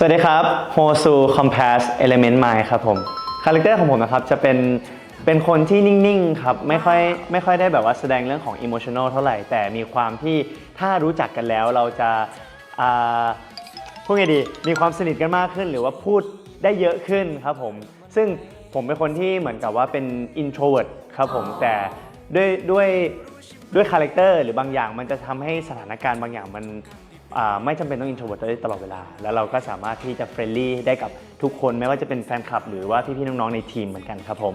สวัสดีครับโฮซูคอม p พ s เอลเมนต์ไมครับผม คาแรคเตอร์ของผมนะครับจะเป็นเป็นคนที่นิ่งๆครับไม่ค่อยไม่ค่อยได้แบบว่าแสดงเรื่องของอิโมชัน a ลเท่าไหร่ แต่มีความที่ถ้ารู้จักกันแล้วเราจะอ่าพูดไงดีมีความสนิทกันมากขึ้น หรือว่าพูดได้เยอะขึ้นครับผม ซึ่งผมเป็นคนที่เหมือนกับว่าเป็น introvert ครับผมแต่ด้วยด้วยด้วยคาแรคเตอร์หรือบางอย่างมันจะทำให้สถานการณ์บางอย่างมันอ่า ไม่จำเป็นต้อง introvert ได้ตลอดเวลา แล้วเราก็สามารถที่จะ friendly ได้กับทุกคนไม่ว่าจะเป็นแฟนคลับ หรือว่าพี่ๆน้องๆในทีมเหมือนกันครับผม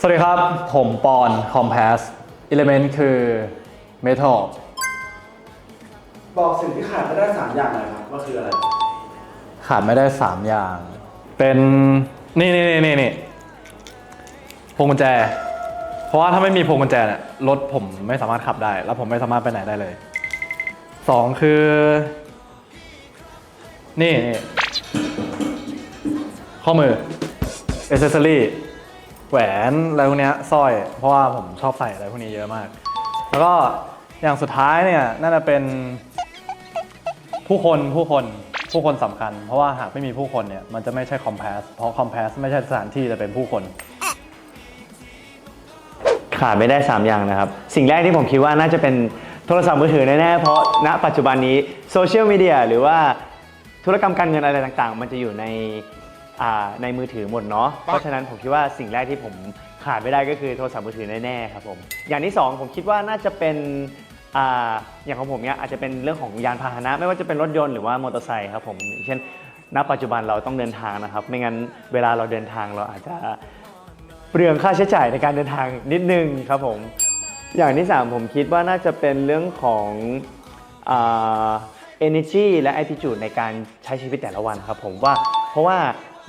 สวัสดีครับ ผมปอนคอม p พ s อิเลเมนต์คือเมทัลบอกสิ่งที่ขาดไม่ได้สามอย่างเลยครับว่าคืออะไร ขาดไม่ได้ 3 อย่าง เป็นนี่นี่นี่นี่นี่พวงกุญแจ เพราะว่าถ้าไม่มีพวงกุญแจเนี่ยรถผมไม่สามารถขับได้ แล้วผมไม่สามารถไปไหนได้เลย สองคือ นี่นี่ข้อมือเอเซอรี่แหวนอะไรพวกนี้สร้อย เพราะว่าผมชอบใส่อะไรพวกนี้เยอะมาก แล้วก็อย่างสุดท้ายเนี่ยน่าจะเป็นผู้คนผู้คนผู้คนสำคัญ เพราะว่าหากไม่มีผู้คนเนี่ยมันจะไม่ใช่คอมเพสเพราะคอมเพสไม่ใช่สถานที่แต่เป็นผู้คน ขาดไม่ได้ 3 อย่างนะครับ สิ่งแรกที่ผมคิดว่าน่าจะเป็น โทรศัพท์มือถือแน่ๆ เพราะณปัจจุบันนี้โซเชียลมีเดียหรือว่าธุรกรรมการเงินอะไรต่างๆ มันจะอยู่ในอ่าในมือถือหมดเนาะ เพราะฉะนั้นผมคิดว่าสิ่งแรกที่ผมขาดไม่ได้ก็คือโทรศัพท์มือถือแน่ๆครับผม อย่างที่สองผมคิดว่าน่าจะเป็นอ่าอย่างของผมเนี่ยอาจจะเป็นเรื่องของยานพาหนะ ไม่ว่าจะเป็นรถยนต์หรือว่ามอเตอร์ไซค์ครับผมอย่างเช่น ณ ปัจจุบันเราต้องเดินทางนะครับ ไม่งั้นเวลาเราเดินทางเราอาจจะเปลืองค่าใช้จ่ายในการเดินทางนิดนึงครับผม อย่างที่ 3 ผมคิดว่าน่าจะเป็นเรื่องของอ่า energy และ attitude ในการใช้ชีวิตแต่ละวันครับผมว่าเพราะว่า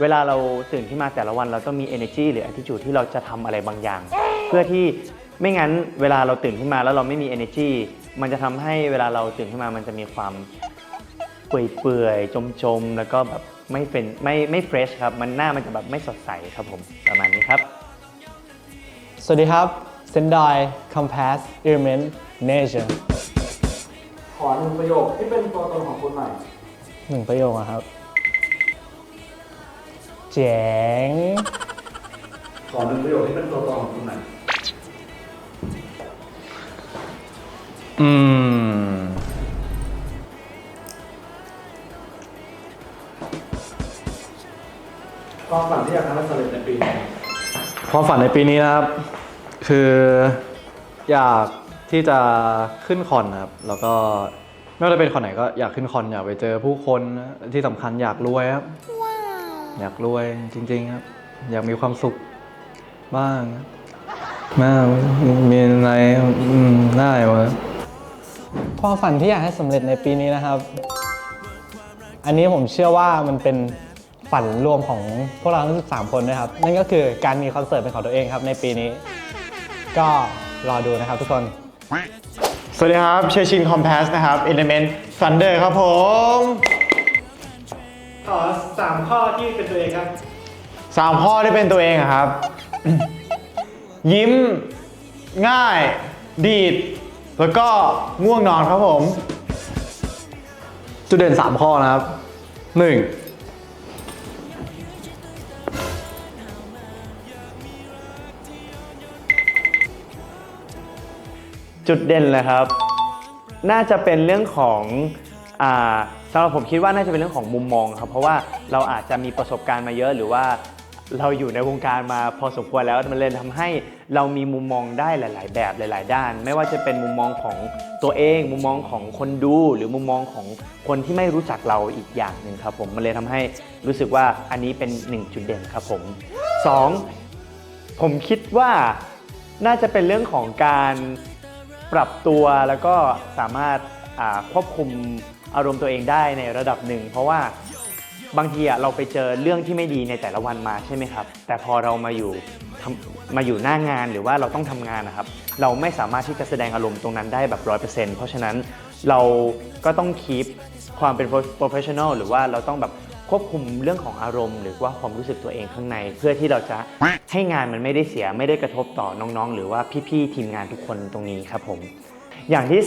เวลาเราตื่นขึ้นมาแต่ละวันเราต้องมี energy หรือ attitude ที่เราจะทำอะไรบางอย่าง เพื่อที่ไม่งั้นเวลาเราตื่นขึ้นมาแล้วเราไม่มี energy มันจะทำให้เวลาเราตื่นขึ้นมามันจะมีความเปื่อยๆจมๆ แล้วก็แบบไม่เป็นไม่ไม่เฟรชครับ มันหน้ามันจะแบบไม่สดใสครับผมประมาณนี้ครับ สวัสดีครับ เซนไดคอม p พ s Element Nature ขอหนึ่งประโยคที่เป็นตัวตนของคุณหน่อยหนึ่งประโยคอะครับ เจ๋ง ขอหนึ่งประโยคที่เป็นตัวตนของคุณหน่อยอืม ความฝันที่อยากทำให้สำเร็จในปีนี้ ความฝันในปีนี้นะครับ คืออยากที่จะขึ้นคอนนะครับ แล้วก็ไม่ว่าจะเป็นคอนไหนก็อยากขึ้นคอนอยากไปเจอผู้คนนะที่สำคัญอยากรวยครับ อยากรวยจริง ๆครับ อยากมีความสุขบ้างครับมากมีอะไรอืมได้หมดความฝันที่อยากให้สำเร็จในปีนี้นะครับ อันนี้ผมเชื่อว่ามันเป็นฝันรวมของพวกเราทั้ง 13 คนด้วยครับ นั่นก็คือการมีคอนเสิร์ตเป็นของตัวเองครับในปีนี้ ก็รอดูนะครับทุกคน สวัสดีครับ เชชินคอม p พ s นะครับ Element Thunder ครับผม ขอสามข้อที่เป็นตัวเองครับ สามข้อที่เป็นตัวเองอะครับ ยิ้มง่าย ดีด แล้วก็ง่วงนอนครับผม จุดเด่น 3 ข้อนะครับ 1. จุดเด่นเลยครับ น่าจะเป็นเรื่องของอ่าสำหรับผมคิดว่าน่าจะเป็นเรื่องของมุมมองครับ เพราะว่าเราอาจจะมีประสบการณ์มาเยอะหรือว่าเราอยู่ในวงการมาพอสมควรแล้วมันเลยทำให้เรามีมุมมองได้หลาย ๆ แบบหลาย ๆ ด้าน ไม่ว่าจะเป็นมุมมองของตัวเอง มุมมองของคนดู หรือมุมมองของคนที่ไม่รู้จักเราอีกอย่างหนึ่งครับ ผมมันเลยทำให้รู้สึกว่าอันนี้เป็นหนึ่งจุดเด่นครับผมสองผมคิดว่าน่าจะเป็นเรื่องของการ ปรับตัวแล้วก็สามารถควบคุมอารมณ์ตัวเองได้ในระดับหนึ่ง เพราะว่าบางทีเราไปเจอเรื่องที่ไม่ดีในแต่ละวันมาใช่ไหมครับ แต่พอเรามาอยู่มาอยู่หน้างานหรือว่าเราต้องทำงานนะครับ เราไม่สามารถที่จะแสดงอารมณ์ตรงนั้นได้แบบร้อยเปอร์เซ็นต์เพราะฉะนั้นเราก็ต้องคีปความเป็น professional หรือว่าเราต้องแบบ ควบคุมเรื่องของอารมณ์ หรือว่าความรู้สึกตัวเองข้างใน เพื่อที่เราจะให้งานมันไม่ได้เสียไม่ได้กระทบต่อน้องๆ หรือว่าพี่ๆทีมงานทุกคนตรงนี้ครับผม อย่างที่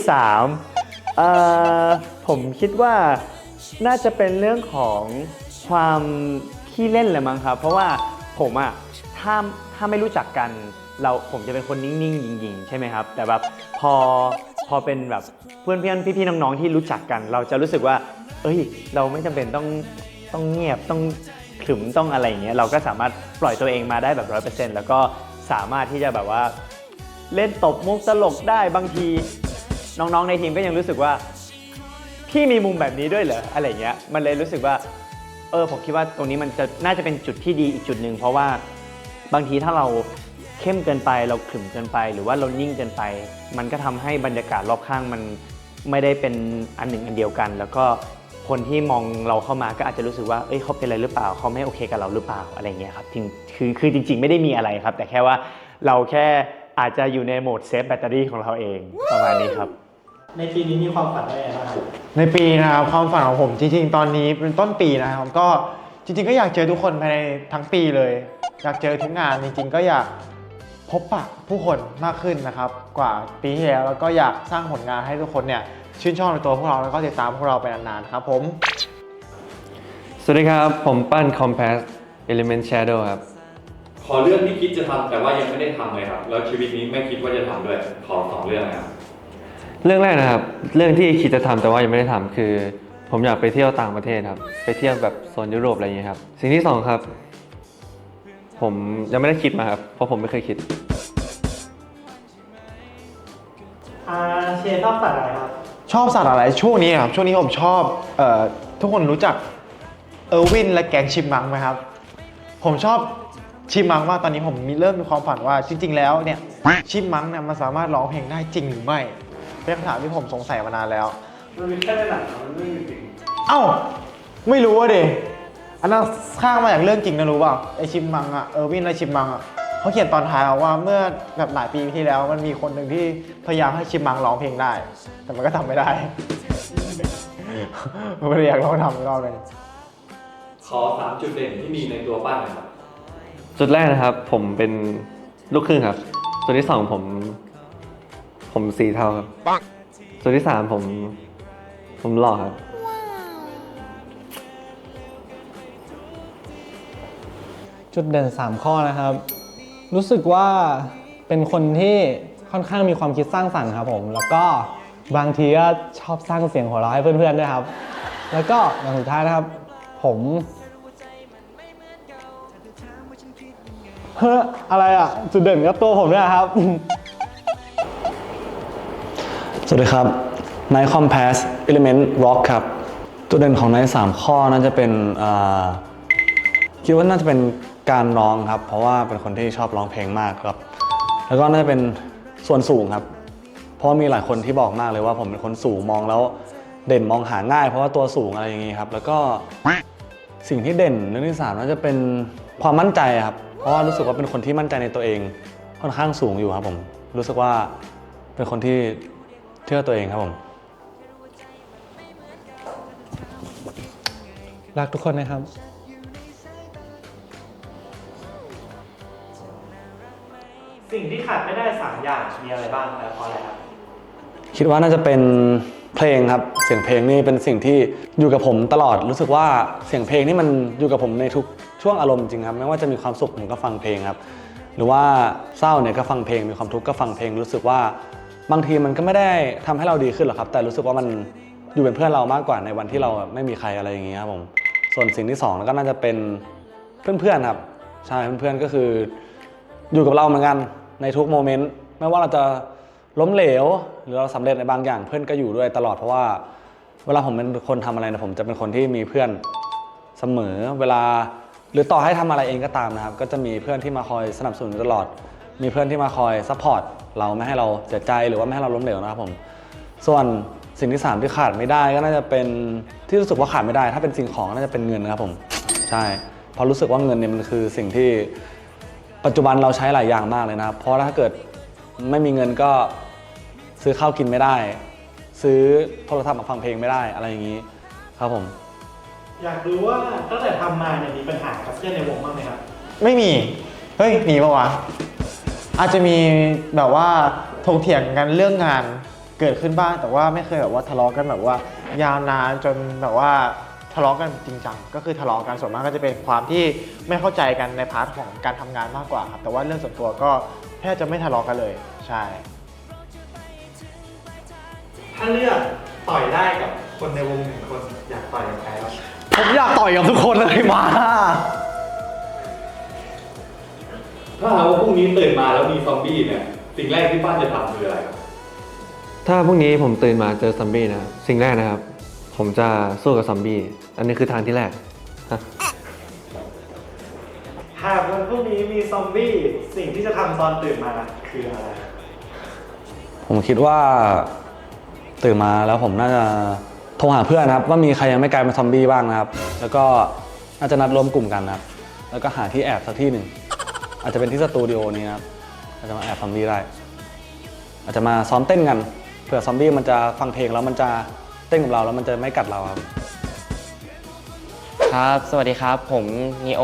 3เอ่อผมคิดว่าน่าจะเป็นเรื่องของความขี้เล่นเลยมั้งครับ เพราะว่าผมอะถ้าถ้าไม่รู้จักกันเราผมจะเป็นคนนิ่งๆยิงๆ ใช่ไหมครับ แต่แบบพอพอเป็นแบบเพื่อนเพื่อนพี่ๆน้องๆที่รู้จักกัน เราจะรู้สึกว่า เอ้ย เราไม่จำเป็นต้อง ต้องเงียบต้องขรึมต้องอะไรอย่างเงี้ยเราก็สามารถปล่อยตัวเองมาได้แบบร้อยเปอร์เซ็นต์แล้วก็สามารถที่จะแบบว่าเล่นตบมุกตลกได้บางทีน้องๆในทีมก็ยังรู้สึกว่าพี่มีมุมแบบนี้ด้วยเหรออะไรเงี้ยมันเลยรู้สึกว่าเออผมคิดว่าตรงนี้มันจะน่าจะเป็นจุดที่ดีอีกจุดหนึ่งเพราะว่าบางทีถ้าเราเข้มเกินไปเราขรึมเกินไป หรือว่าเรานิ่งเกินไป มันก็ทำให้บรรยากาศรอบข้างมันไม่ได้เป็นอันหนึ่งอันเดียวกัน แล้วก็ คนที่มองเราเข้ามาก็อาจจะรู้สึกว่า เอ้ยเขาเป็นอะไรหรือเปล่า เขาไม่โอเคกับเราหรือเปล่าอะไรเงี้ยครับถึงคือคือจริง ๆ ไม่ได้มีอะไรครับ แต่แค่ว่าเราแค่อาจจะอยู่ในโหมดเซฟแบตเตอรี่ของเราเองประมาณนี้ครับ ในปีนี้มีความฝันอะไรบ้างครับในปีนะครับความฝันของผมจริงๆ ตอนนี้เป็นต้นปีนะครับก็จริง ๆ ก็อยากเจอทุกคนภายในทั้งปีเลย อยากเจอทุกงานจริง ๆ ก็อยากพบปะผู้คนมากขึ้นนะครับ กว่าปีที่แล้วแล้วก็อยากสร้างผลงานให้ทุกคนเนี่ย ชื่นชอบในตัวพวกเราแล้วก็ติดตามพวกเราไปนานๆครับผมสวัสดีครับ ผมปั้น Compass Element Shadow ครับ ขอเรื่องที่คิดจะทำแต่ว่ายังไม่ได้ทำเลยครับ แล้วชีวิตนี้ไม่คิดว่าจะทำด้วย ขอสองเรื่องนะครับ เรื่องแรกนะครับ เรื่องที่คิดจะทำแต่ว่ายังไม่ได้ทำคือ ผมอยากไปเที่ยวต่างประเทศครับ ไปเที่ยวแบบโซนยุโรปอะไรอย่างเงี้ยครับ สิ่งที่สองครับ ผมยังไม่ได้คิดมาครับ เพราะผมไม่เคยคิด อาเชียร์ชอบสัตว์อะไรครับ ชอบสัตว์อะไรช่วงนี้ครับช่วงนี้ผมชอบเอ่อทุกคนรู้จักเออร์วินและแก๊งชิมมังไหมครับ ผมชอบชิมมังมากตอนนี้ผมมีเริ่มมีความฝันว่าจริง ๆ แล้วเนี่ยชิมมังเนี่ยมันสามารถร้องเพลงได้จริงหรือไม่เป็นคำถามที่ผมสงสัยมานานแล้วมันมีแค่ในหนังมันไม่มีจริงเอ้าไม่รู้อะดิอันนั้นข้างมาจากเรื่องจริงนะรู้เปล่าไอชิมมังอะเออร์วินและชิมมังอะ เขาเขียนตอนท้ายเอาว่าเมื่อแบบหลายปีที่แล้วมันมีคนหนึ่งที่พยายามให้ชิมมังร้องเพลงได้ แต่มันก็ทำไม่ได้ผมก็เลยอยากลองทำอีกรอบหนึงขอสามจุดเด่นที่มีในตัวปั้นหนะครับจุดแรกนะครับ ผมเป็นลูกครึ่งครับส่วนที่สองผม ผมสีเทาครับส่วนที่สามผม ผมหล่อครับจุดเด่น 3 ข้อนะครับ รู้สึกว่าเป็นคนที่ค่อนข้างมีความคิดสร้างสรรค์ครับผม แล้วก็บางทีก็ชอบสร้างเสียงหัวเราะให้เพื่อนๆด้วยครับ แล้วก็อย่างสุดท้ายนะครับ ผมเฮ้ออะไรอะ จุดเด่นก็ตัวผมด้วยครับ สวัสดีครับ Night Compass Element Rock ครับ จุดเด่นของ Night 3ข้อน่าจะเป็นอ่าคิดว่าน่าจะเป็น การร้องครับ เพราะว่าเป็นคนที่ชอบร้องเพลงมากครับ แล้วก็น่าจะเป็นส่วนสูงครับ เพราะมีหลายคนที่บอกมากเลยว่าผมเป็นคนสูงมองแล้วเด่นมองหาง่าย เพราะว่าตัวสูงอะไรอย่างงี้ครับ แล้วก็สิ่งที่เด่นเรื่องที่สามน่าจะเป็นความมั่นใจครับ เพราะว่ารู้สึกว่าเป็นคนที่มั่นใจในตัวเอง ค่อนข้างสูงอยู่ครับผม รู้สึกว่าเป็นคนที่เชื่อตัวเองครับผมรักทุกคนนะครับ สิ่งที่ขาดไม่ได้สามอย่างมีอะไรบ้างและเพราะอะไรครับคิดว่าน่าจะเป็นเพลงครับ เสียงเพลงนี่เป็นสิ่งที่อยู่กับผมตลอด รู้สึกว่าเสียงเพลงนี่มันอยู่กับผมในทุกช่วงอารมณ์จริงครับ ไม่ว่าจะมีความสุขผมก็ฟังเพลงครับ หรือว่าเศร้าเนี่ยก็ฟังเพลง มีความทุกข์ก็ฟังเพลง รู้สึกว่าบางทีมันก็ไม่ได้ทำให้เราดีขึ้นหรอกครับ แต่รู้สึกว่ามันอยู่เป็นเพื่อนเรามากกว่าในวันที่เราไม่มีใครอะไรอย่างเงี้ยครับผม ส่วนสิ่งที่สองก็น่าจะเป็นเพื่อนๆครับ ใช่เพื่อนๆก็คือ อยู่กับเราเหมือนกัน ในทุกโมเมนต์ไม่ว่าเราจะล้มเหลว หรือเราสำเร็จในบางอย่างเพื่อนก็อยู่ด้วยตลอดเพราะว่า เวลาผมเป็นคนทำอะไรนะผมจะเป็นคนที่มีเพื่อนเสมอเวลา หรือต่อให้ทำอะไรเองก็ตามนะครับ ก็จะมีเพื่อนที่มาคอยสนับสนุนตลอด มีเพื่อนที่มาคอยซัพพอร์ตเราไม่ให้เราเสียใจหรือว่าไม่ให้เราล้มเหลวนะครับผม ส่วนสิ่งที่สามที่ขาดไม่ได้ก็น่าจะเป็นที่รู้สึกว่าขาดไม่ได้ ถ้าเป็นสิ่งของก็น่าจะเป็นเงินนะครับผมใช่เพราะรู้สึกว่าเงินเนี่ยมันคือสิ่งที่ ปัจจุบันเราใช้หลายอย่างมากเลยนะครับ เพราะถ้าเกิดไม่มีเงินก็ซื้อข้าวกินไม่ได้ ซื้อโทรศัพท์มาฟังเพลงไม่ได้อะไรอย่างนี้ครับผม อยากรู้ว่าตั้งแต่ทำมาเนี่ยมีปัญหากับเพื่อนในวงบ้างไหมครับ ไม่มี เฮ้ย มีปะวะ อาจจะมีแบบว่าถกเถียงกันเรื่องงานเกิดขึ้นบ้างแต่ว่าไม่เคยแบบว่าทะเลาะกันแบบว่ายาวนานจนแบบว่า ทะเลาะกันจริงจังก็คือทะเลาะกันส่วนมากก็จะเป็นความที่ไม่เข้าใจกันในพาร์ทของการทำงานมากกว่าครับแต่ว่าเรื่องส่วนตัวก็แทบจะไม่ทะเลาะกันเลยใช่ ถ้าเลือกต่อยได้กับคนในวงหนึ่งคนอยากต่อยกับใครครับผมอยากต่อยกับทุกคนเลยมา ถ้าหากว่าพรุ่งนี้ตื่นมาแล้วมีซอมบี้เนี่ยสิ่งแรกที่ป้านจะทำคืออะไรครับถ้าพรุ่งนี้ผมตื่นมาเจอซอมบี้นะครับสิ่งแรกนะครับ ผมจะสู้กับซอมบี้ อันนี้คือทางที่แรกฮะหากวันพรุ่งนี้มีซอมบี้ สิ่งที่จะทำตอนตื่นมาคืออะไร ผมคิดว่าตื่นมาแล้วผมน่าจะโทรหาเพื่อนนะครับว่ามีใครยังไม่กลายเป็นซอมบี้บ้างนะครับ แล้วก็น่าจะนัดรวมกลุ่มกันนะครับ แล้วก็หาที่แอบสักที่หนึ่งอาจจะเป็นที่สตูดิโอนี้นะครับอาจจะมาแอบซอมบี้ได้อาจจะมาซ้อมเต้นกันเผื่อซอมบี้มันจะฟังเพลงแล้วมันจะเต้นกับเราแล้วมันจะไม่กัดเราครับ ครับ สวัสดีครับ ผม Neo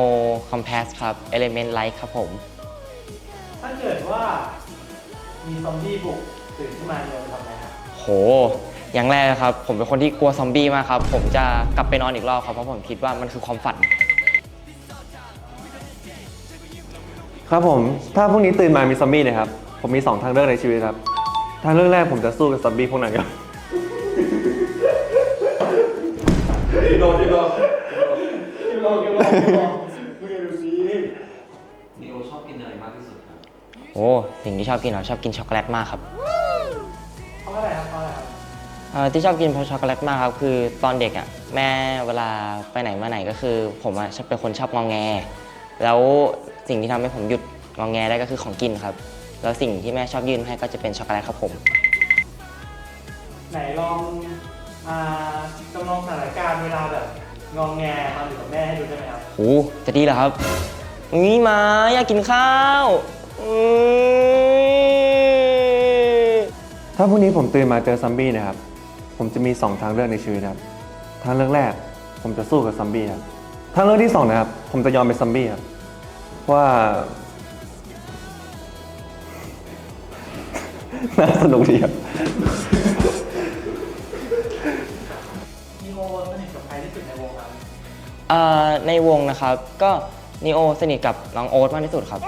Compass ครับ Element Light ครับผม ถ้าเกิดว่ามีซอมบี้บุกตื่นขึ้นมาเนี่ยจะทำไงครับโห อย่างแรกนะครับ ผมเป็นคนที่กลัวซอมบี้มากครับ ผมจะกลับไปนอนอีกรอบครับ เพราะผมคิดว่ามันคือความฝัน ครับผม ถ้าพรุ่งนี้ตื่นมามีซอมบี้นะครับ ผมมีสองทางเลือกในชีวิตครับ ทางเลือกแรกผมจะสู้กับซอมบี้พวกนั้นครับ โดนที่โดนโอ้สิ่งที่ชอบกินเหรอชอบกินช็อกโกแลตมากครับเพราะอะไรครับเพราะอะไรครับเอ่อที่ชอบกินเพราะช็อกโกแลตมากครับคือตอนเด็กอะแม่เวลาไปไหนมาไหนก็คือ ผมอะชอบเป็นคนชอบงองแง แล้วสิ่งที่ทำให้ผมหยุดงองแงได้ก็คือของกินครับ แล้วสิ่งที่แม่ชอบยื่นให้ก็จะเป็นช็อกโกแลตครับผม ไหนลองอ่า จำลองสถานการณ์เวลาแบบงองแงตอนอยู่กับแม่ให้ดูได้ไหมครับโอ้จะดีเหรอครับนี่มาอยากกินข้าวอืมถ้าพรุ่งนี้ผมตื่นมาเจอซอมบี้นะครับ ผมจะมีสองทางเลือกในชีวิตครับ ทางเลือกแรก ผมจะสู้กับซอมบี้ครับ ทางเลือกที่สองนะครับ ผมจะยอมเป็นซอมบี้ครับ ว่าน่าสนุกดีครับ มีโอสนิทกับใครที่สุดในวงครับเอ่อในวงนะครับก็นีโอสนิทกับน้องโอ๊ตมากที่สุดครับ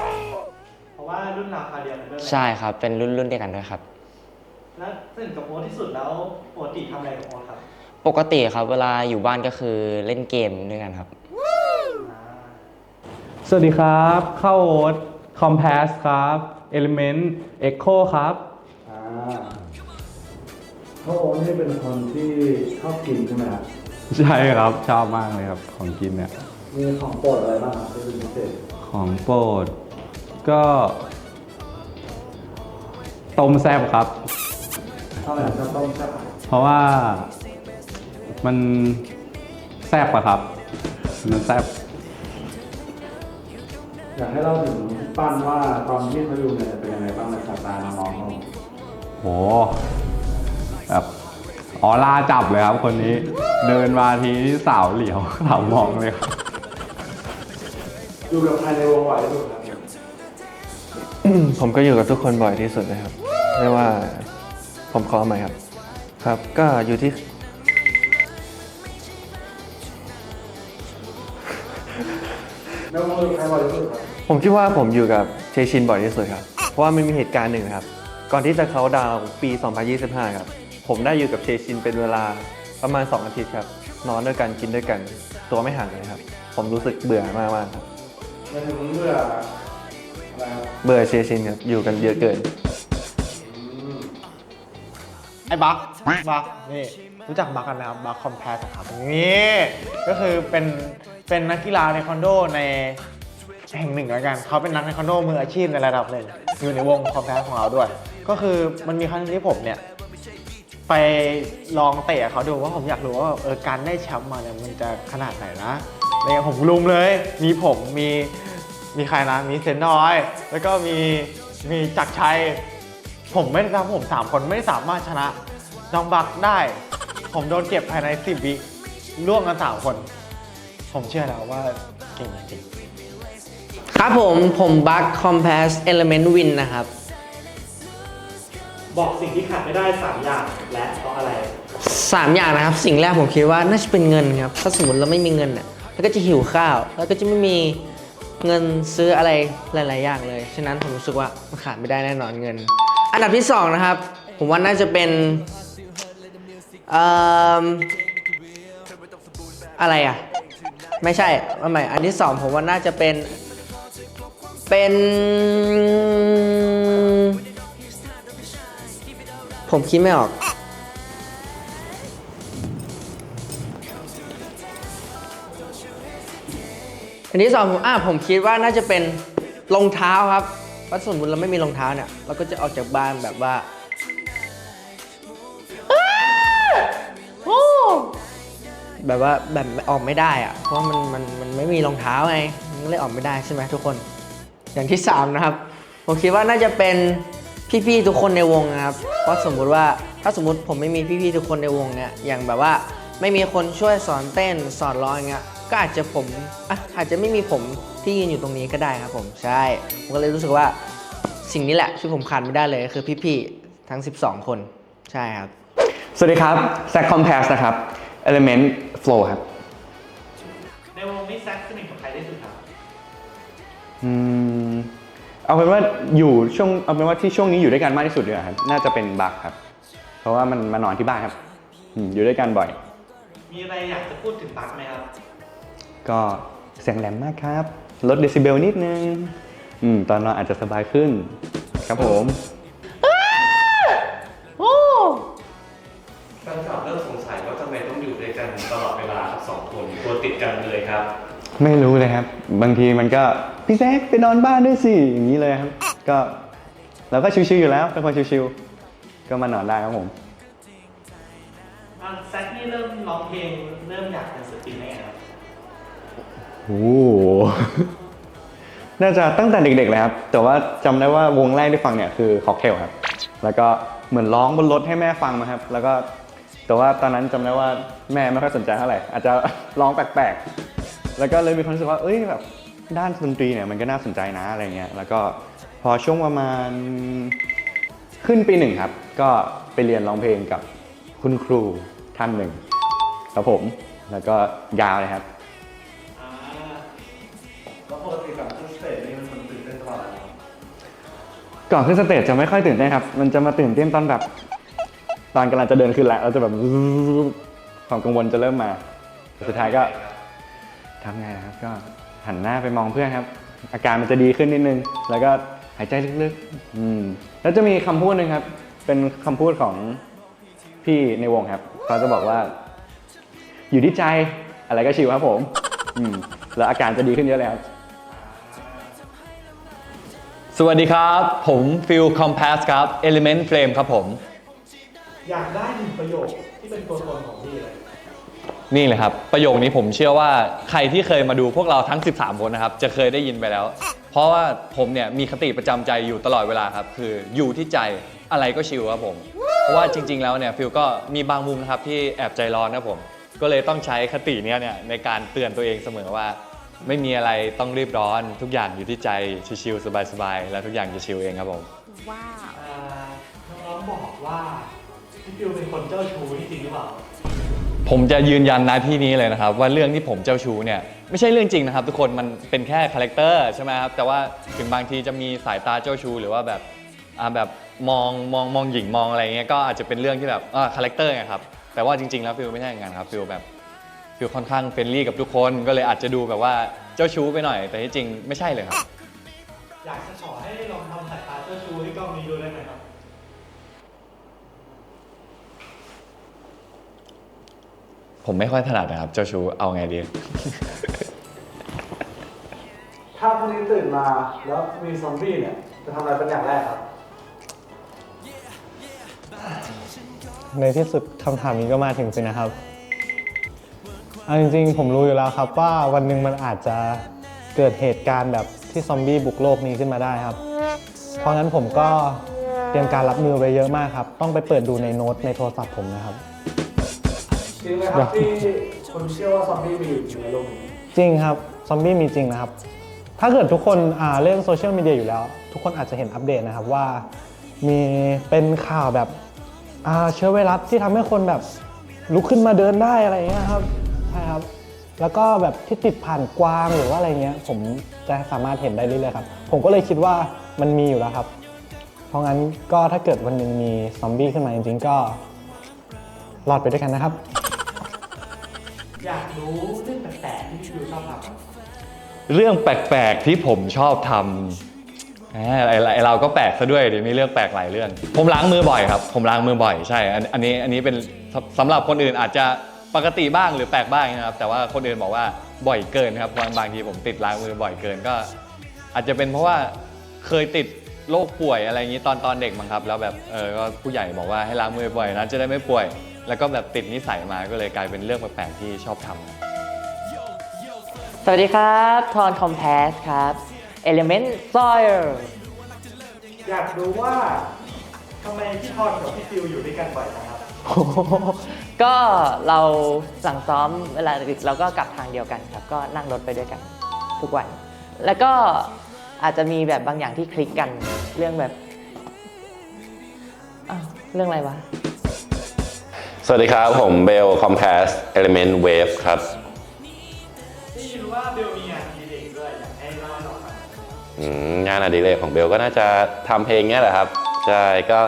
เพราะว่ารุ่นราวคราวเดียวกันด้วยไหมใช่ครับ เป็นรุ่นรุ่นเดียวกันด้วยครับ แล้วสนิทกับโอ๊ตที่สุดแล้วปกติทำอะไรกับโอ๊ตครับปกติครับเวลาอยู่บ้านก็คือเล่นเกมด้วยกันครับ อ่าสวัสดีครับ เข้าโอ๊ต Compass ครับ Element Echo ครับ เขาโอ๊ตนี่เป็นคนที่ชอบกินใช่ไหมครับใช่ครับชอบมากเลยครับของกินเนี่ย มีของโปรดอะไรบ้างครับที่เป็นพิเศษของโปรดก็ต้มแซบครับเท่าไหร่ชอบต้มแซ่บเพราะว่ามันแซบอะครับ มันแซบอยากให้เราถึงปั้นว่าตอนที่เขาอยู่เนี่ยเป็นยังไงบ้างในสายตาน้องๆเขา โหแบบ ออร่าจับเลยครับคนนี้ เดินมาทีนี่สาวเหลียวสาวมองเลยครับอยู่กับใครในวงไหวที่สุดครับผมก็อยู่กับทุกคนบ่อยที่สุดนะครับ ไม่ว่าผมขอใหม่ครับ ครับ ก็อยู่ที่ ในวงอยู่กับใครบ่อยที่สุดครับผมคิดว่าผมอยู่กับเชชินบ่อยที่สุดครับ เพราะว่ามันมีเหตุการณ์หนึ่งนะครับ ก่อนที่จะเขาน์ดาวน์ปี 2025 ครับ ผมได้อยู่กับเชชินเป็นเวลาประมาณ 2 อาทิตย์ครับ นอนด้วยกันกินด้วยกัน ตัวไม่ห่างเลยครับ ผมรู้สึกเบื่อมากๆครับมาถึงเมื่ออะไรครับเบื่อเชชินครับ อยู่กันเยอะเกิน ไอ้บัคบัคนี่รู้จักบัคกันนะครับบัคคอมแพสครับนี่ก็คือเป็นเป็นนักกีฬาในคอนโดในแห่งหนึ่งแล้วกัน เขาเป็นนักในคอนโดมืออาชีพในระดับหนึ่งอยู่ในวงคอมแพสของเราด้วย ก็คือมันมีครั้งหนึงที่ผมเนี่ย ไปลองเตะเขาดูว่าผมอยากรู้ว่าเออการได้แชมป์มาเนี่ยมันจะขนาดไหนนะเนี่ยผมลุมเลย มีผมมีมีใครนะ มีเซนน้อย แล้วก็มีมีจักรชัย ผมไม่ได้ทำผมสามคนไม่สามารถชนะน้องบักได้ ผมโดนเก็บภายใน 10 วิล่วงกันสามคน ผมเชื่อแล้วว่าเก่งจริง ครับผมผมบัคคอมเพสเอลเมนต์วินนะครับ บอกสิ่งที่ขาดไม่ได้สามอย่างและเพราะอะไร สามอย่างนะครับ สิ่งแรกผมคิดว่าน่าจะเป็นเงินครับ ถ้าสมมติเราไม่มีเงินเนี่ยเราก็จะหิวข้าว แล้วก็จะไม่มีเงินซื้ออะไรหลาย ๆ อย่างเลย ฉะนั้นผมรู้สึกว่ามันขาดไม่ได้แน่นอนเงิน อันดับที่สองนะครับ ผมว่าน่าจะเป็นเอ่ออะไรอะ ไม่ใช่ไม่ใหม่อันที่สองผมว่าน่าจะเป็นเป็น ผมคิดไม่ออก อันที่สองผมอะผมคิดว่าน่าจะเป็นรองเท้าครับว่าสมมติเราไม่มีรองเท้าเนี่ย เราก็จะออกจากบ้านแบบว่าอ้าโอ้แบบว่าแบบออกไม่ได้อะเพราะว่ามันมันมันไม่มีรองเท้าไงมันก็เลยออกไม่ได้ใช่ไหมทุกคน อย่างที่สามนะครับ ผมคิดว่าน่าจะเป็น พี่ๆทุกคนในวงนะครับ เพราะสมมุติว่าถ้าสมมติผมไม่มีพี่ๆทุกคนในวงเนี่ย อย่างแบบว่าไม่มีคนช่วยสอนเต้นสอนร้องอย่างเงี้ย ก็อาจจะผมอะอาจจะไม่มีผมที่ยืนอยู่ตรงนี้ก็ได้ครับผมใช่ ผมก็เลยรู้สึกว่าสิ่งนี้แหละที่ผมขาดไม่ได้เลยคือพี่ๆทั้ง 12 คนใช่ครับ สวัสดีครับแซคคอมแพสนะครับ Element Flow ครับ ในวงนี้แซคสนิทกับใครที่สุดครับ อืม เอาเป็นว่าอยู่ช่วงเอาเป็นว่าที่ช่วงนี้อยู่ด้วยกันมากที่สุดเลยครับน่าจะเป็นบักครับ เพราะว่ามันมานอนที่บ้านครับอืมอยู่ด้วยกันบ่อย มีอะไรอยากจะพูดถึงบัคไหมครับ ก็เสียงแหลมมากครับ ลดเดซิเบลนิดนึงอืมตอนนอนอาจจะสบายขึ้น ครับผมแฟนคลับเริ่มสงสัยว่าทำไมต้องอยู่ด้วยกันตลอดเวลาครับสองคนตัวติดกันเลยครับ ไม่รู้เลยครับ บางทีมันก็ พี่แซคไปนอนบ้านด้วยสิอย่างนี้เลยครับ ก็เราก็ชิวๆอยู่แล้วเป็นคนชิวๆก็มานอนได้ครับผมอะแซคนี่เริ่มร้องเพลงเริ่มอยากเป็นศิลปินได้ไงครับโอ้โหน่าจะตั้งแต่เด็กๆเลยครับ แต่ว่าจำได้ว่าวงแรกที่ฟังเนี่ยคือค็อกเทลครับ แล้วก็เหมือนร้องบนรถให้แม่ฟังมาครับ แล้วก็แต่ว่าตอนนั้นจำได้ว่าแม่ไม่ค่อยสนใจเท่าไหร่ อาจจะร้องแปลกๆ แล้วก็เลยมีความรู้สึกว่า เอ้ยแบบ ด้านดนตรีเนี่ยมันก็น่าสนใจนะอะไรเงี้ยแล้วก็พอช่วงประมาณขึ้นปีหนึ่งครับ ก็ไปเรียนร้องเพลงกับคุณครูท่านหนึ่งครับผมแล้วก็ยาวเลยครับอ่าแล้วปกติกับขึ้นสเตจนี่มันตื่นเต้นตลอดเลยก่อนขึ้นสเตจจะไม่ค่อยตื่นเต้นครับ มันจะมาตื่นเต้นตอนแบบ ตอนกำลังจะเดินขึ้นแล้วเราจะแบบความกังวลจะเริ่มมาแต่สุดท้ายก็ทำไงนะครับก็ หันหน้าไปมองเพื่อนครับ อาการมันจะดีขึ้นนิดนึง แล้วก็หายใจลึกๆอืมแล้วจะมีคำพูดหนึ่งครับ เป็นคำพูดของพี่ในวงครับเขาจะบอกว่า อยู่ที่ใจอะไรก็ชิวครับผมอืมแล้วอาการจะดีขึ้นเยอะเลยครับสวัสดีครับ ผมฟิลคอม a s สครับ Element Flame ครับผม อยากได้หนึ่งประโยคที่เป็นตัวตนของพี่เลย นี่เลยครับ ประโยคนี้ผมเชื่อว่าใครที่เคยมาดูพวกเราทั้ง 13 คนนะครับ จะเคยได้ยินไปแล้ว เพราะว่าผมเนี่ยมีคติประจำใจอยู่ตลอดเวลาครับ คืออยู่ที่ใจอะไรก็ชิลครับผมเพราะว่าจริง ๆ แล้วเนี่ยฟิลก็มีบางมุมนะครับที่แอบใจร้อนนะผม ก็เลยต้องใช้คติเนี้ยเนี่ยในการเตือนตัวเองเสมอว่า ไม่มีอะไรต้องรีบร้อน ทุกอย่างอยู่ที่ใจชิลๆสบายๆแล้วทุกอย่างจะชิลเองครับผมอ่าน้องๆบอกว่าพี่ฟิวเป็นคนเจ้าชู้นี่จริงหรือเปล่า ผมจะยืนยันนะที่นี้เลยนะครับ ว่าเรื่องที่ผมเจ้าชู้เนี่ยไม่ใช่เรื่องจริงนะครับ ทุกคนมันเป็นแค่คาแรคเตอร์ใช่ไหมครับแต่ว่าถึงบางทีจะมีสายตาเจ้าชู้หรือว่าแบบอ่าแบบมองมองมองหญิงมองอะไรเงี้ยก็อาจจะเป็นเรื่องที่แบบอ่าคาแรคเตอร์ไงครับแต่ว่าจริงๆแล้วฟิลไม่ใช่อย่างนั้นครับฟิลแบบฟิลค่อนข้างเฟรนลี่กับทุกคนก็เลยอาจจะดูแบบว่าเจ้าชู้ไปหน่อย แต่ที่จริงไม่ใช่เลยครับ อยากจะขอให้ลองทำสายตาเจ้าชู้ให้กล้องนี้ดูได้ไหมครับ ผมไม่ค่อยถนัดนะครับ เจ้าชู้เอาไงดี ถ้าพรุ่งนี้ตื่นมาแล้วมีซอมบี้เนี่ยจะทำอะไรเป็นอย่างแรกครับ ในที่สุดคำถามนี้ก็มาถึงสินะครับเอาจริงๆ ผมรู้อยู่แล้วครับว่าวันหนึ่งมันอาจจะเกิดเหตุการณ์แบบที่ซอมบี้บุกโลกนี้ขึ้นมาได้ครับ เพราะงั้นผมก็เตรียมการรับมือไว้เยอะมากครับ ต้องไปเปิดดูในโน้ตในโทรศัพท์ผมนะครับจ ริงไหมครับที่คนเชื่อว่าซอมบี้มีอยู่จริงในโลกนี้จริงครับ ซอมบี้มีจริงนะครับ ถ้าเกิดทุกคนอ่าเล่นโซเชียลมีเดียอยู่แล้ว ทุกคนอาจจะเห็นอัปเดตนะครับว่า มีเป็นข่าวแบบอ่าเชื้อไวรัสที่ทำให้คนแบบลุกขึ้นมาเดินได้อะไรอย่างเงี้ยครับใช่ครับ แล้วก็แบบที่ติดผ่านกวางหรือว่าอะไรเงี้ย ผมจะสามารถเห็นได้เรื่อยๆครับ ผมก็เลยคิดว่ามันมีอยู่แล้วครับ เพราะงั้นก็ถ้าเกิดวันหนึ่งมีซอมบี้ขึ้นมาจริงๆก็รอดไปด้วยกันนะครับ อยากรู้เรื่องแปลกๆที่พี่ฟิวชอบทำครับเรื่องแปลกๆที่ผมชอบทำแหมไอ้ไอ้เราก็แปลกซะด้วยเดี๋ยวมีเรื่องแปลกหลายเรื่อง ผมล้างมือบ่อยครับ ผมล้างมือบ่อยใช่อันอันนี้อันนี้เป็นสำสำหรับคนอื่นอาจจะปกติบ้างหรือแปลกบ้างนะครับ แต่ว่าคนอื่นบอกว่าบ่อยเกินครับบางบางทีผมติดล้างมือบ่อยเกินก็ อาจจะเป็นเพราะว่าเคยติดโรคป่วยอะไรอย่างนี้ตอนตอนเด็กมั้งครับ แล้วแบบเออก็ผู้ใหญ่บอกว่าให้ล้างมือบ่อยนะจะได้ไม่ป่วย แล้วก็แบบติดนิสัยมาก็เลยกลายเป็นเรื่องแปลกๆที่ชอบทำครับ สวัสดีครับทอนคอมเพสครับ Element Soil อยากรู้ว่าทำไมพี่ทอนกับพี่ฟิวอยู่ด้วยกันบ่อยนะครับก็เราสั่งซ้อมเวลาดึกเราก็กลับทางเดียวกันครับ ก็นั่งรถไปด้วยกันทุกวัน แล้วก็อาจจะมีแบบบางอย่างที่คลิกกันเรื่องแบบอ้าวเรื่องอะไรวะส วัสดีครับ ผมเบลคอมเพสเอลิเมนต์เวฟครับ ได้ยินว่าเบลมีงานอดีเลกด้วยอยากให้เล่าให้เราฟังอืมงานอดิเรกของเบลก็น่าจะทำเพลงเนี่ยแหละครับ ใช่ ก็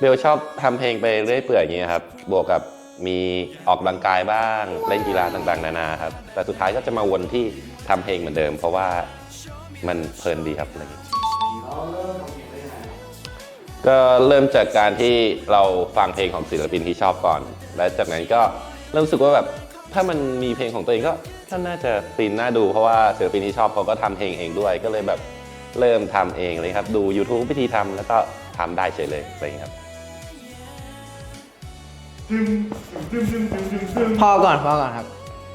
เบลชอบทำเพลงไปเรื่อยเปื่อยอย่างเงี้ยครับ บวกกับมีออกกำลังกายบ้างเล่นกีฬาต่างๆ นานาครับ แต่สุดท้ายก็จะมาวนที่ทำเพลงเหมือนเดิม เพราะว่ามันเพลินดีครับอะไรอย่างเงี้ยก็เริ่มจากการที่เราฟังเพลงของศิลปินที่ชอบก่อน และจากนั้นก็เริ่มรู้สึกว่าแบบถ้ามันมีเพลงของตัวเองก็ก็น่าจะฟินน่าดู เพราะว่าศิลปินที่ชอบเขาก็ทำเพลงเองด้วยก็เลยแบบเริ่มทำเองเลยครับ ดู YouTube วิธีทำแล้วก็ทำได้เฉยเลยอะไรอย่างเงี้ยครับพอก่อนพอก่อนครับ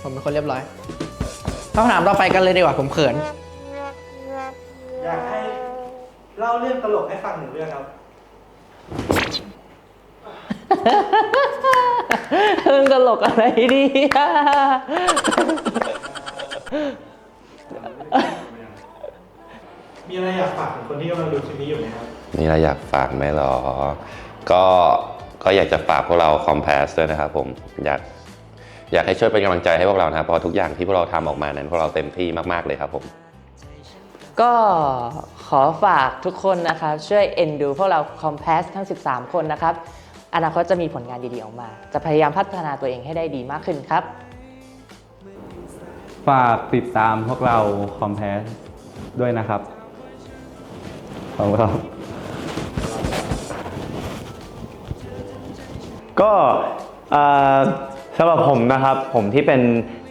ผมเป็นคนเรียบร้อยคำถามต่อไปกันเลยดีกว่าผมเขิน อยากให้เล่าเรื่องตลกให้ฟังหนึ่งเรื่องครับ เรื่องตลกอะไรดีอะมีอะไรอยากฝากถึงคนที่กำลังดูคลิปนี้อยู่ไหมครับ มีอะไรอยากฝากไหมหรอ ก็ก็อยากจะฝากพวกเราคอมเพสด้วยนะครับผมอยากอยากให้ช่วยเป็นกำลังใจให้พวกเรานะครับเพราะทุกอย่างที่พวกเราทำออกมานั้นพวกเราเต็มที่มาก ๆ เลยครับผม ก็ขอฝากทุกคนนะครับ ช่วยเอ็นดูพวกเราคอมเพสทั้ง 13 คนนะครับ อนาคตจะมีผลงานดีๆออกมา จะพยายามพัฒนาตัวเองให้ได้ดีมากขึ้นครับ ฝากติดตามพวกเราคอมเพสด้วยนะครับ ขอบคุณครับ ก็เอ่อสำหรับผมนะครับ ผมที่เป็น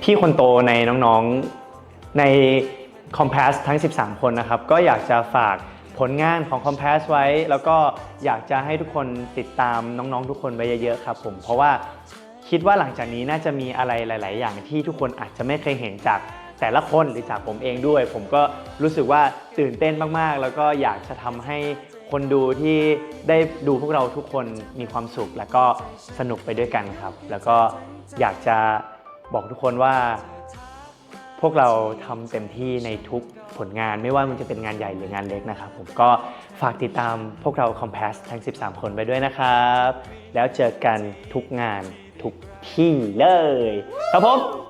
พี่คนโตในน้องๆใน Compass ทั้ง 13 คนนะครับ ก็อยากจะฝาก ผลงานของ Compass ไว้ แล้วก็อยากจะให้ทุกคนติดตามน้องๆ ทุกคนไว้เยอะๆครับผมเพราะว่าคิดว่าหลังจากนี้น่าจะมีอะไรหลาย ๆ อย่างที่ทุกคนอาจจะไม่เคยเห็นจากแต่ละคนหรือจากผมเองด้วย ผมก็รู้สึกว่าตื่นเต้นมากๆ แล้วก็อยากจะทำให้คนดูที่ได้ดูพวกเราทุกคนมีความสุข แล้วก็สนุกไปด้วยกันครับ แล้วก็อยากจะบอกทุกคนว่า วกเราทำเต็มที่ในทุกผลงานไม่ว่ามันจะเป็นงานใหญ่หรืองานเล็กนะครับ ผมก็ฝากติดตามพวกเรา Compass ทั้ง 13 คนไปด้วยนะครับ แล้วเจอกันทุกงานทุกที่เลย ครับผม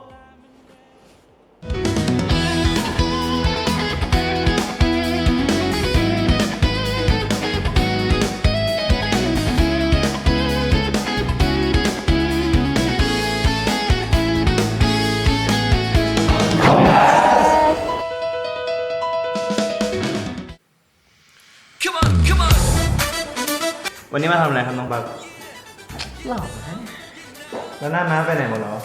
ทำอะไรครับน้องปั๊บหล่อแล้วหน้าม้าไปไหนหมดแล้ว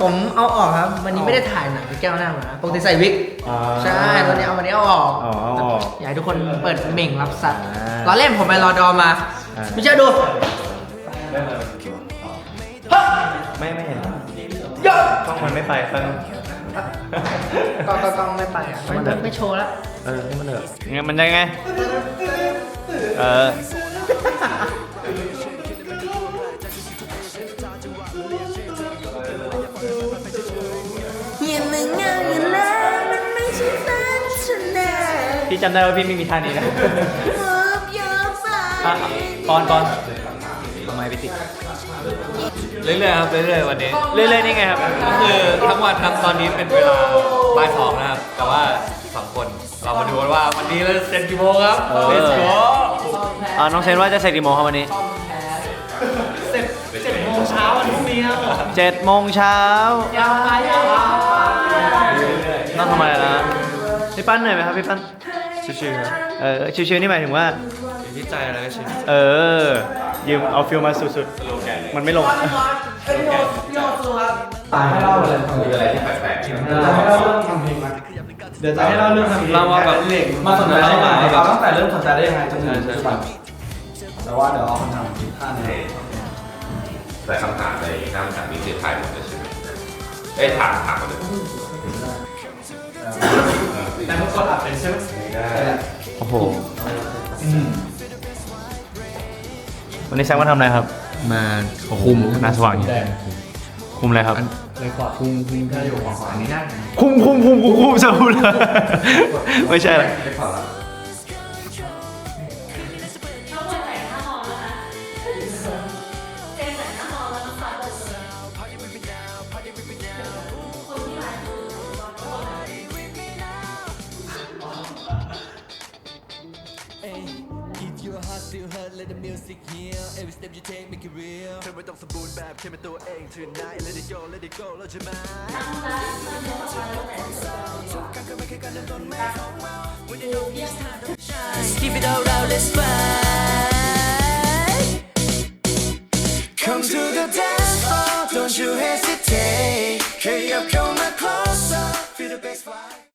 ผมเอาออกครับ วันนี้ไม่ได้ถ่ายหนังแก้วหน้ามาปกติใส่วิก อ๋อ ใช่ตอนนี้เอาวันนี้เอาออกอ๋อเอาออกอยากให้ทุกคนเปิดเหม่งรับสัตว์อ่า ล้อเล่นผมไปรอดอมาอ่าไม่เชื่อดูไม่ไม่เห็นกล้องมันไม่ไปเพิ่งกองกองกองไม่ไปอะไม่ไม่โชว์แล้วเออให้มันเถอะงั้นมันยังไง เออ อย่ามาเงาอยู่แล้วมันไม่ใช่ฝันฉันนะพี่จำได้ว่าพี่ไม่มีท่านี้นะ Move your body ก่อนก่อนทำไมไปติดเรื่อยๆครับเรื่อยๆวันนี้เรื่อยๆนี่ไงครับก็คือทั้งวันทั้งตอนนี้เป็นเวลาบ่ายสองนะครับ แต่ว่าสองคนเรามาดูกันว่าวันนี้เราจะเสร็จกี่โมงครับ Let's go อ่าน้องเซนว่าจะเสร็จกี่โมงครับวันนี้เสร็จเจ็ดโมงเช้าวันพรุ่งนี้ครับเจ็ดโมงเช้ายาวไปยาวไปต้องทำอะไรนะพี่ปั้นเหนื่อยไหมครับพี่ปั้นชิวๆครับเออชิวๆนี่หมายถึงว่าอยู่ที่ใจแล้วก็ชิวเออยืมเอาฟิลมาสุดๆมันไม่ลงตายให้เล่าอะไรทำเพลงอะไรที่แปลกๆให้เล่าเรื่องทำเพลงมา เดี๋ยวจะให้เล่าเรื่องทำเพลงเรามาแบบมาสนใจได้ยังไงเราตั้งแต่เริ่มสนใจได้ยังไงจนถึงปัจจุบันแต่ว่าเดี๋ยวเอาคำถามท่านเลยแต่คำถามในคำถามนี้คือถ่ายหมดเลยใช่ไหมเอ้ยถามถามหมดเลยแต่เมื่อก่อนอัดเป็นใช่ไหมโอ้โหวันนี้แซงมาทำอะไรครับ มาคุมหน้าสว่างอย่างนี้คุมอะไรครับ เลยขอคุมคุมถ้าอยู่ขวาขวานี้ได้คุมคุมคุมคุมคุมจะพูดเลยไม่ใช่ละ เลยขวาละ Keep it all out, let's fight. Come to the dance floor, don't you hesitate. Hey, up, come close.